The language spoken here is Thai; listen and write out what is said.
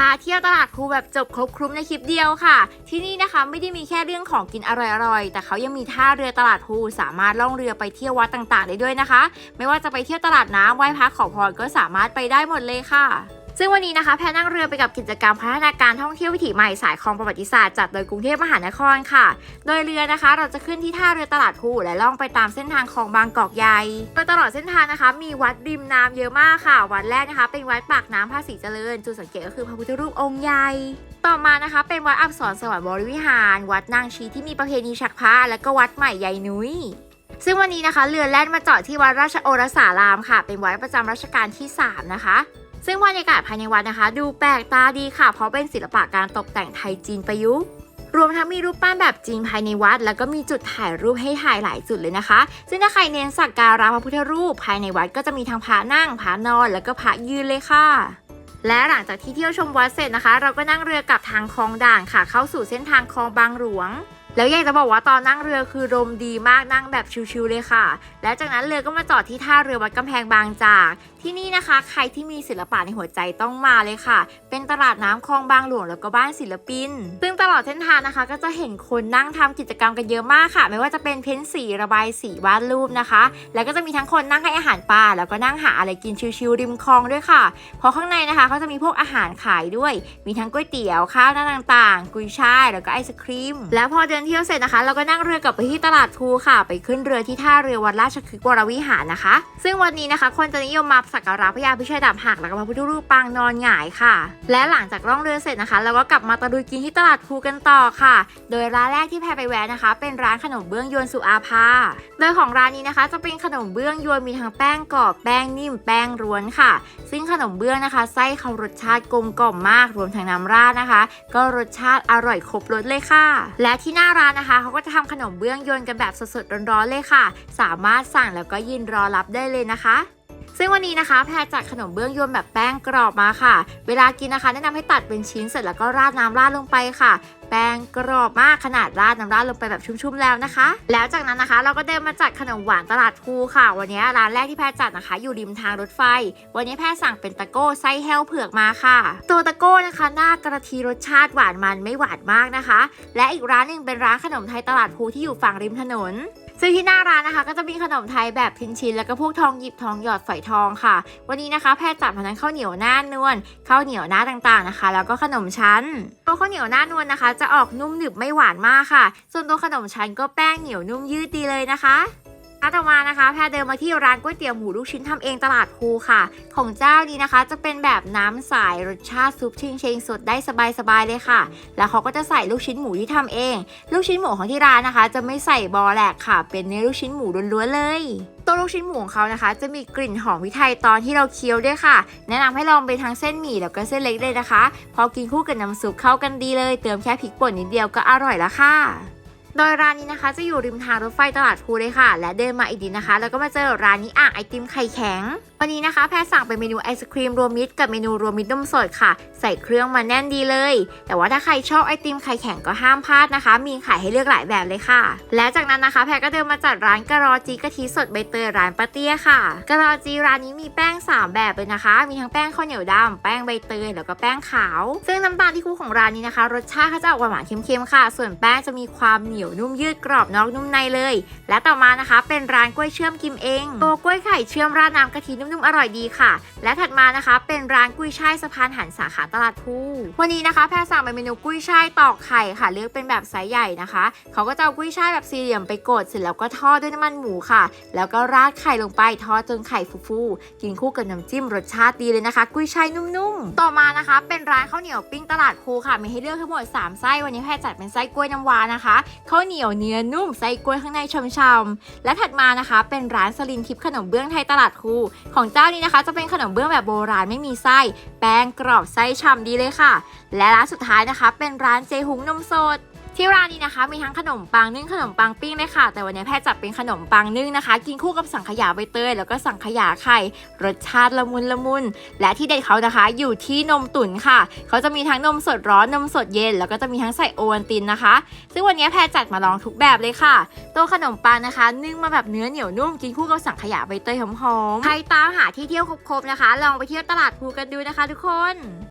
พาเที่ยวตลาดภูแบบจบครบครุมในคลิปเดียวค่ะ ที่นี่นะคะไม่ได้มีแค่เรื่องของกินอร่อยๆ แต่เขายังมีท่าเรือตลาดภูสามารถล่องเรือไปเที่ยววัดต่างๆ ได้ด้วยนะคะ ไม่ว่าจะไปเที่ยวตลาดน้ำไหว้พระขอพรก็สามารถไปได้หมดเลยค่ะ ซึ่งวันนี้นะคะแพรนั่งเรือไปกับกิจกรรมพัฒนาการท่องเที่ยววิถีใหม่สายคลองประวัติศาสตร์จัดโดยกรุงเทพมหานครค่ะ โดยเรือนะคะ เราจะขึ้นที่ท่าเรือตลาดภูและล่องไปตามเส้นทางคลองบางกอกใหญ่โดยตลอดเส้นทางนะคะ มีวัดริมน้ำเยอะมากค่ะ วัดแรกนะคะ เป็นวัดปากน้ำภาษีเจริญ จุดสังเกตก็คือพระพุทธรูปองค์ใหญ่ ต่อมานะคะ เป็นวัดอักษรสวรรค์บริวิหาร วัดนางชีที่มีประเพณีฉักพระและก็วัดใหม่ใหญ่นุ้ยซึ่งวันนี้นะคะเรือแล่นมาจอดที่วัดราชโอรสารามค่ะ เป็นวัดประจำรัชกาลที่ 3 นะคะ ซึ่งบรรยากาศภายในวัดนะคะ ดูแปลกตาดีค่ะ เพราะเป็นศิลปะการตกแต่งไทยจีนประยุกต์รวมทั้งมีรูปปั้นแบบจีนภายในวัด แล้วก็มีจุดถ่ายรูปให้ถ่ายหลายจุดเลยนะคะ ซึ่งถ้าใครเน้นสักการะพระพุทธรูปภายในวัดก็จะมีทั้งพระนั่งพระนอน แล้วก็พระยืนเลยค่ะ และหลังจากที่เที่ยวชมวัดเสร็จนะคะ เราก็นั่งเรือกลับทางคลองด่านค่ะ เข้าสู่เส้นทางคลองบางหลวง แล้วอยากจะบอกว่าตอนนั่งเรือคือลมดีมากนั่งแบบชิวๆเลยค่ะ และจากนั้นเรือก็มาจอดที่ท่าเรือวัดกำแพงบางจาก ที่นี่นะคะ ใครที่มีศิลปะในหัวใจต้องมาเลยค่ะ เป็นตลาดน้ำคลองบางหลวงแล้วก็บ้านศิลปิน ซึ่งตลอดเส้นทางนะคะ ก็จะเห็นคนนั่งทำกิจกรรมกันเยอะมากค่ะ ไม่ว่าจะเป็นเพ้นสีระบายสีวาดรูปนะคะ แล้วก็จะมีทั้งคนนั่งให้อาหารปลาแล้วก็นั่งหาอะไรกินชิวๆริมคลองด้วยค่ะ เพราะข้างในนะคะเขาจะมีพวกอาหารขายด้วย มีทั้งก๋วยเตี๋ยวข้าวหน้าต่างๆ กุยช่ายแล้วก็ไอศครีม แล้วพอเดินเที่ยวเสร็จนะคะ เราก็นั่งเรือกลับไปที่ตลาดภูค่ะ ไปขึ้นเรือที่ท่าเรือวัดราชคฤห์วรวิหารนะคะ ซึ่งวันนี้นะคะคนจะนิยมมาสักการะพระยาพิชัยดาบหักแล้วก็พระพุทธรูปปางนอนหงายค่ะ และหลังจากล่องเรือเสร็จนะคะเราก็กลับมาตะลุยกินที่ตลาดภูกันต่อค่ะ โดยร้านแรกที่แพรไปแวะนะคะ เป็นร้านขนมเบื้องยวนสุอาภา โดยของร้านนี้นะคะ จะเป็นขนมเบื้องยวนมีทั้งแป้งกรอบแป้งนิ่มแป้งร้วนค่ะ ซึ่งขนมเบื้องนะคะไส้เขารสชาติกลมกล่อมมากรวมทั้งน้ำราดนะคะ ก็รสชาติอร่อยครบรสเลยค่ะ และที่หน้าร้านนะคะเขาก็จะทำขนมเบื้องยวนกันแบบสดๆร้อนๆเลยค่ะ สามารถสั่งแล้วก็ยืนรอรับได้เลยนะคะ ซึ่งวันนี้นะคะแพรจัดขนมเบื้องยวนแบบแป้งกรอบมาค่ะ เวลากินนะคะ แนะนำให้ตัดเป็นชิ้นเสร็จแล้วก็ราดน้ำราดลงไปค่ะ แป้งกรอบมากขนาดราดน้ำราดลงไปแบบชุ่มๆแล้วนะคะ แล้วจากนั้นนะคะ เราก็เดินมาจัดขนมหวานตลาดภูค่ะ วันนี้ร้านแรกที่แพรจัดนะคะ อยู่ริมทางรถไฟ วันนี้แพรสั่งเป็นตะโก้ไส้แห้วเผือกมาค่ะ ตัวตะโก้นะคะหน้ากระทีรสชาติหวานมันไม่หวานมากนะคะ และอีกร้านหนึ่งเป็นร้านขนมไทยตลาดภูที่อยู่ฝั่งริมถนน ซึ่งที่หน้าร้านนะคะ ก็จะมีขนมไทยแบบพินชิ้นแล้วก็พวกทองหยิบทองหยอดฝอยทองค่ะ วันนี้นะคะแพทย์จัดมาทั้งข้าวเหนียวหน้านวลข้าวเหนียวหน้าต่างๆนะคะ แล้วก็ขนมชั้นตัวข้าวเหนียวหน้านวลนะคะ จะออกนุ่มหนึบไม่หวานมากค่ะ ส่วนตัวขนมชั้นก็แป้งเหนียวนุ่มยืดดีเลยนะคะ อะต่อมานะคะ แพรเดินมาที่ร้านก๋วยเตี๋ยวหมูลูกชิ้นทำเองตลาดภูค่ะ ของเจ้านี้นะคะ จะเป็นแบบน้ำใสรสชาติซุปชิงเชงสดได้สบายๆเลยค่ะ แล้วเขาก็จะใส่ลูกชิ้นหมูที่ทำเอง ลูกชิ้นหมูของที่ร้านนะคะ จะไม่ใส่บอแหลกค่ะ เป็นเนื้อลูกชิ้นหมูล้วนๆเลยตัวลูกชิ้นหมูของเขานะคะ จะมีกลิ่นหอมพริกไทยตอนที่เราเคี้ยวด้วยค่ะ แนะนำให้ลองไปทั้งเส้นหมี่แล้วก็เส้นเล็กเลยนะคะ พอกินคู่กับน้ำซุปเข้ากันดีเลย เติมแค่พริกป่นนิดเดียวก็อร่อยแล้วค่ะ โดยร้านนี้นะคะจะอยู่ริมทางรถไฟตลาดภูเลยค่ะ และเดินมาอีกนิดนะคะ แล้วก็มาเจอร้านนี้อ่างไอติมไข่แข็ง วันนี้นะคะแพรสั่งเป็นเมนูไอศครีมรวมมิตรกับเมนูรวมมิตรนมสดค่ะ ใส่เครื่องมาแน่นดีเลย แต่ว่าถ้าใครชอบไอติมไข่แข็งก็ห้ามพลาดนะคะ มีขายให้เลือกหลายแบบเลยค่ะ และจากนั้นนะคะ แพรก็เดินมาจัดร้านกะรอจีกะทิสดใบเตยร้านป้าเตี้ยค่ะกะรอจีร้านนี้มีแป้ง 3 แบบเลยนะคะ มีทั้งแป้งข้าวเหนียวดำแป้งใบเตยแล้วก็แป้งขาว ซึ่งน้ำตาลที่คู่ของร้านนี้นะคะ รสชาติเขาจะออกหวานๆเค็มๆค่ะ ส่วนแป้งจะมีความเหนียวนุ่มยืดกรอบนอกนุ่มในเลย และต่อมานะคะ เป็นร้านกล้วยเชื่อมกิมเองตัวกล้วยไข่เชื่อมราดน้ำกะทินุ่มๆอร่อยดีค่ะ และถัดมานะคะ เป็นร้านกุ้ยช่ายสะพานหันสาขาตลาดภูวันนี้นะคะแพรสั่งเป็นเมนูกุ้ยช่ายตอกไข่ค่ะ เลือกเป็นแบบไซส์ใหญ่นะคะ เขาก็จะเอากุ้ยช่ายแบบสี่เหลี่ยมไปกดเสร็จแล้วก็ทอดด้วยน้ำมันหมูค่ะ แล้วก็ราดไข่ลงไปทอดจนไข่ฟูๆกินคู่กับน้ำจิ้มรสชาติดีเลยนะคะ กุ้ยช่ายนุ่มๆ ต่อมานะคะ เป็นร้านข้าวเหนียวปิ้งตลาดภูค่ะมีให้เลือกทั้งหมด3ไส้วันนี้แพรจัดเป็นไส้กล้วยน้ำว้านะคะข้าาวเหนียวเนื้อนุ่มไส้กล้วยข้างในช่ำๆและถัดมานะคะ เป็นร้านสลินทิพย์ขนมเบื้องไทยตลาดคูของเจ้านี้นะคะจะเป็นขนมเบื้องแบบโบราณไม่มีไส้ แป้งกรอบไส้ฉ่ำดีเลยค่ะ และร้านสุดท้ายนะคะ เป็นร้านเจหุงนมสด ที่ร้านนี้นะคะมีทั้งขนมปังนึ่งขนมปังปิ้งเลยค่ะ แต่วันนี้แพทย์จัดเป็นขนมปังนึ่งนะคะ กินคู่กับสังขยาใบเตยแล้วก็สังขยาไข่รสชาติละมุนละมุน และที่เด็ดเขานะคะ อยู่ที่นมตุ๋นค่ะ เขาจะมีทั้งนมสดร้อนนมสดเย็น แล้วก็จะมีทั้งใส่โอวัลตินนะคะ ซึ่งวันนี้แพทย์จัดมาลองทุกแบบเลยค่ะ ตัวขนมปังนะคะ นึ่งมาแบบเนื้อเหนียวนุ่มกินคู่กับสังขยาใบเตยหอมๆใครตามหาที่เที่ยวครบๆนะคะ ลองไปเที่ยวตลาดภูกันดูนะคะ ทุกคน